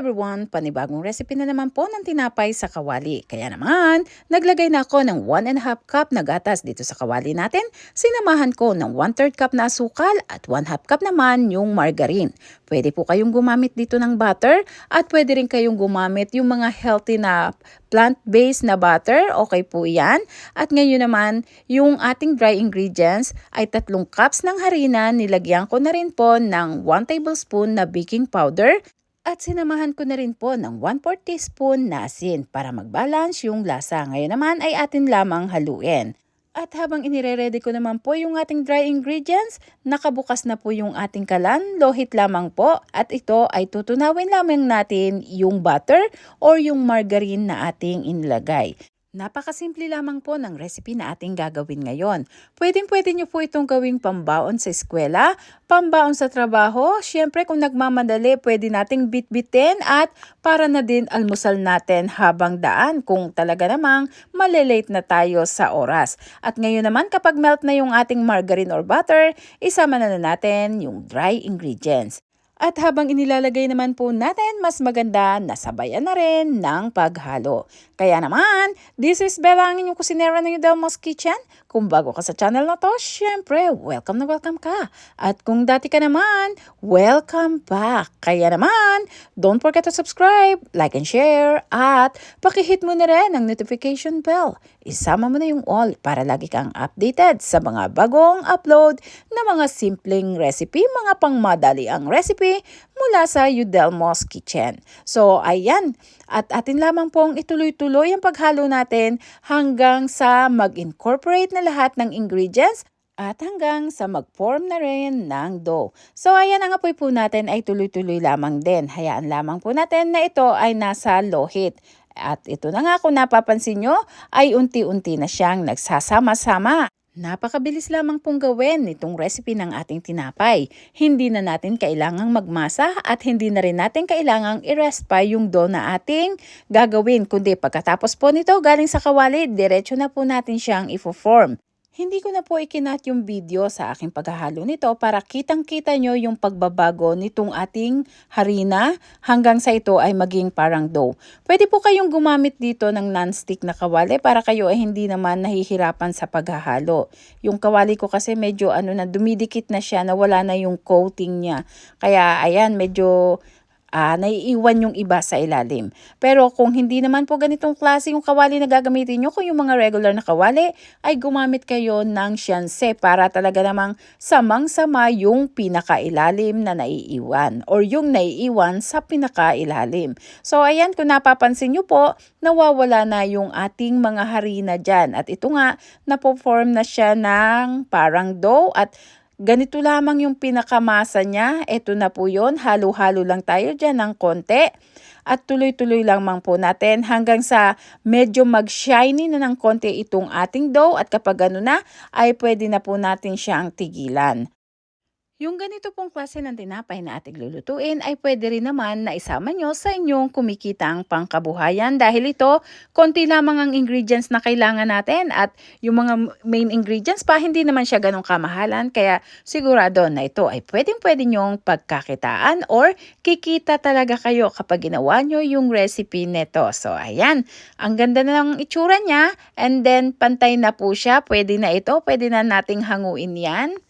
everyone! Panibagong recipe na naman po ng tinapay sa kawali. Kaya naman, naglagay na ako ng 1 and half cup na gatas dito sa kawali natin. Sinamahan ko ng 1 third cup na asukal at 1 half cup naman yung margarine. Pwede po kayong gumamit dito ng butter at pwede rin kayong gumamit yung mga healthy na plant-based na butter. Okay po yan. At ngayon naman, yung ating dry ingredients ay tatlong cups ng harina. Nilagyan ko na rin po ng 1 tablespoon na baking powder at sinamahan ko na rin po ng 1 4 teaspoon na asin para mag-balance yung lasa. Ngayon naman ay atin lamang haluin. At habang inire-ready ko naman po yung ating dry ingredients, nakabukas na po yung ating kalan, lohit lamang po. At ito ay tutunawin lamang natin yung butter or yung margarine na ating inilagay. Napakasimple lamang po ng recipe na ating gagawin ngayon. Pwedeng pwede nyo po itong gawing pambaon sa eskwela, pambaon sa trabaho. Siyempre kung nagmamadali, pwede nating bitbitin at para na din almusal natin habang daan kung talaga namang malilate na tayo sa oras. At ngayon naman kapag melt na yung ating margarine or butter, isama na, na natin yung dry ingredients. At habang inilalagay naman po natin, mas maganda na sabayan na rin ng paghalo. Kaya naman, this is Bella ang inyong kusinera ng Udelmo's Kitchen. Kung bago ka sa channel na to, syempre, welcome na welcome ka. At kung dati ka naman, welcome back. Kaya naman, don't forget to subscribe, like and share, at pakihit mo na rin ang notification bell. Isama mo na yung all para lagi kang updated sa mga bagong upload na mga simpleng recipe, mga pangmadali ang recipe mula sa Udelmo's Kitchen. So, ayan. At atin lamang pong ituloy-tuloy ang paghalo natin hanggang sa mag-incorporate na lahat ng ingredients at hanggang sa mag-form na rin ng dough. So, ayan ang apoy po natin ay tuloy-tuloy lamang din. Hayaan lamang po natin na ito ay nasa low heat. At ito na nga kung napapansin nyo, ay unti-unti na siyang nagsasama-sama. Napakabilis lamang pong gawin nitong recipe ng ating tinapay. Hindi na natin kailangang magmasa at hindi na rin natin kailangang i-rest pa yung dough na ating gagawin. Kundi pagkatapos po nito galing sa kawali, diretso na po natin siyang ifo-form. Hindi ko na po ikinat yung video sa aking paghahalo nito para kitang-kita nyo yung pagbabago nitong ating harina hanggang sa ito ay maging parang dough. Pwede po kayong gumamit dito ng non-stick na kawali para kayo ay hindi naman nahihirapan sa paghahalo. Yung kawali ko kasi medyo ano na dumidikit na siya na wala na yung coating niya. Kaya ayan medyo uh, naiiwan yung iba sa ilalim. Pero kung hindi naman po ganitong klase yung kawali na gagamitin nyo, kung yung mga regular na kawali, ay gumamit kayo ng siyanse para talaga namang samang-sama yung pinakailalim na naiiwan or yung naiiwan sa pinakailalim. So ayan, kung napapansin nyo po, nawawala na yung ating mga harina dyan. At ito nga, napo-form na siya ng parang dough at Ganito lamang yung pinakamasa niya. Ito na po yon Halo-halo lang tayo dyan ng konti. At tuloy-tuloy lang mang po natin hanggang sa medyo mag-shiny na ng konti itong ating dough. At kapag ano na, ay pwede na po natin siyang tigilan. Yung ganito pong klase ng tinapay na ating lulutuin ay pwede rin naman na isama nyo sa inyong kumikitang pangkabuhayan dahil ito, konti lamang ang ingredients na kailangan natin at yung mga main ingredients pa hindi naman siya ganong kamahalan kaya sigurado na ito ay pwedeng pwede nyong pagkakitaan or kikita talaga kayo kapag ginawa nyo yung recipe nito. So ayan, ang ganda na ng itsura niya and then pantay na po siya, pwede na ito, pwede na nating hanguin yan.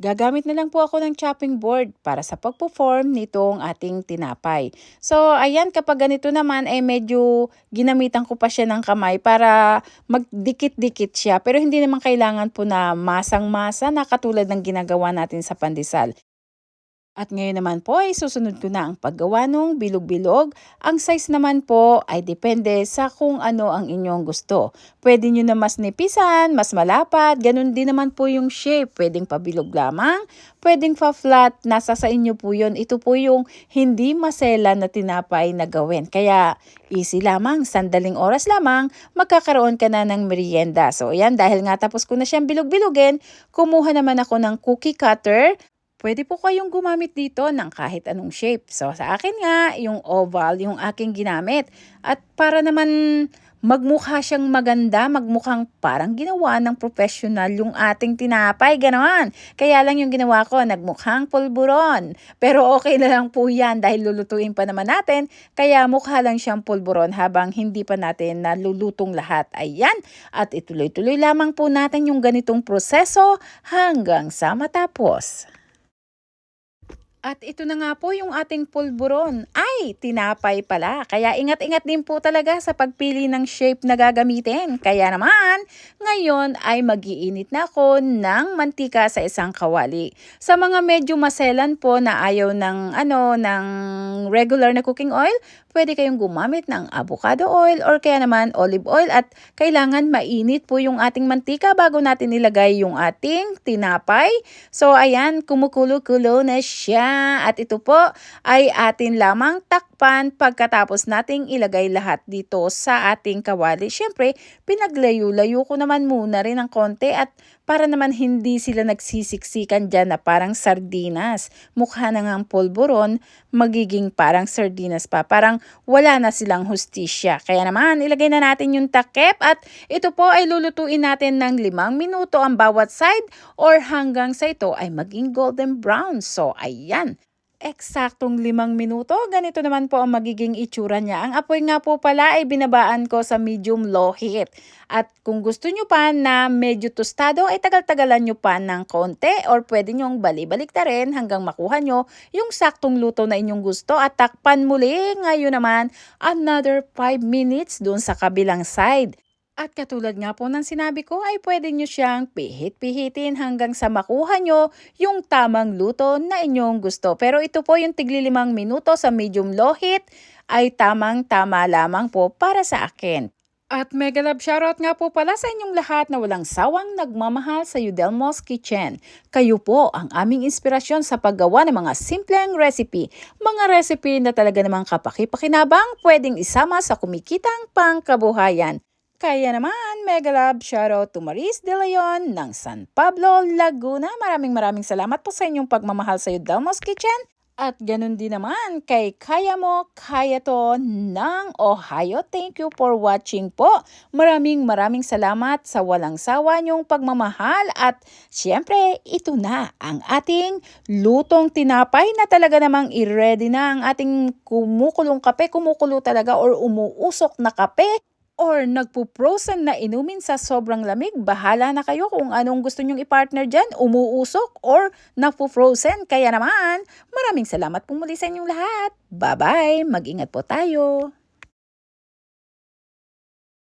Gagamit na lang po ako ng chopping board para sa pagpo-form nitong ating tinapay. So, ayan, kapag ganito naman, eh medyo ginamitan ko pa siya ng kamay para magdikit-dikit siya. Pero hindi naman kailangan po na masang-masa na katulad ng ginagawa natin sa pandesal. At ngayon naman po ay susunod ko na ang paggawa ng bilog-bilog. Ang size naman po ay depende sa kung ano ang inyong gusto. Pwede nyo na mas nipisan, mas malapat, ganun din naman po yung shape. Pwedeng pabilog lamang, pwedeng pa-flat, nasa sa inyo po yun. Ito po yung hindi masela na tinapay na gawin. Kaya easy lamang, sandaling oras lamang, magkakaroon ka na ng merienda. So yan, dahil nga tapos ko na siyang bilog-bilogin, kumuha naman ako ng cookie cutter Pwede po kayong gumamit dito ng kahit anong shape. So sa akin nga, yung oval yung aking ginamit. At para naman magmukha siyang maganda, magmukhang parang ginawa ng professional yung ating tinapay, gano'n. Kaya lang yung ginawa ko, nagmukhang pulburon. Pero okay na lang po yan dahil lulutuin pa naman natin, kaya mukha lang siyang pulburon habang hindi pa natin nalulutong lahat. Ayan, at ituloy-tuloy lamang po natin yung ganitong proseso hanggang sa matapos. At ito na nga po yung ating pulburon. Ay, tinapay pala. Kaya ingat-ingat din po talaga sa pagpili ng shape na gagamitin. Kaya naman, ngayon ay magiinit na ako ng mantika sa isang kawali. Sa mga medyo maselan po na ayaw ng ano ng regular na cooking oil, pwede kayong gumamit ng avocado oil or kaya naman olive oil at kailangan mainit po yung ating mantika bago natin ilagay yung ating tinapay. So ayan, kumukulo-kulo na siya at ito po ay atin lamang takpan pagkatapos nating ilagay lahat dito sa ating kawali. Siyempre, pinaglayo-layo ko naman muna rin ng konti at para naman hindi sila nagsisiksikan dyan na parang sardinas. Mukha na nga ang polvoron, magiging parang sardinas pa. Parang wala na silang hustisya. Kaya naman, ilagay na natin yung takip at ito po ay lulutuin natin ng limang minuto ang bawat side or hanggang sa ito ay maging golden brown. So, ayan. Eksaktong limang minuto, ganito naman po ang magiging itsura niya. Ang apoy nga po pala ay binabaan ko sa medium low heat. At kung gusto nyo pa na medyo tostado, ay tagal-tagalan nyo pa ng konti or pwede nyong bali-balik na rin hanggang makuha nyo yung saktong luto na inyong gusto at takpan muli. Ngayon naman, another 5 minutes dun sa kabilang side. At katulad nga po ng sinabi ko ay pwede nyo siyang pihit-pihitin hanggang sa makuha nyo yung tamang luto na inyong gusto. Pero ito po yung tigli limang minuto sa medium low heat ay tamang-tama lamang po para sa akin. At mega love shoutout nga po pala sa inyong lahat na walang sawang nagmamahal sa Udelmo's Kitchen. Kayo po ang aming inspirasyon sa paggawa ng mga simpleng recipe. Mga recipe na talaga namang kapaki-pakinabang pwedeng isama sa kumikitang pangkabuhayan. Kaya naman, mega love shoutout to Maris De Leon ng San Pablo, Laguna. Maraming maraming salamat po sa inyong pagmamahal sa Delmos Kitchen. At ganun din naman kay Kaya Mo, Kaya To ng Ohio. Thank you for watching po. Maraming maraming salamat sa walang sawa niyong pagmamahal. At siyempre, ito na ang ating lutong tinapay na talaga namang i-ready na ang ating kumukulong kape. Kumukulo talaga or umuusok na kape or nagpo-frozen na inumin sa sobrang lamig, bahala na kayo kung anong gusto nyong i-partner dyan, umuusok or nagpo-frozen. Kaya naman, maraming salamat po muli sa inyong lahat. Bye-bye! Mag-ingat po tayo!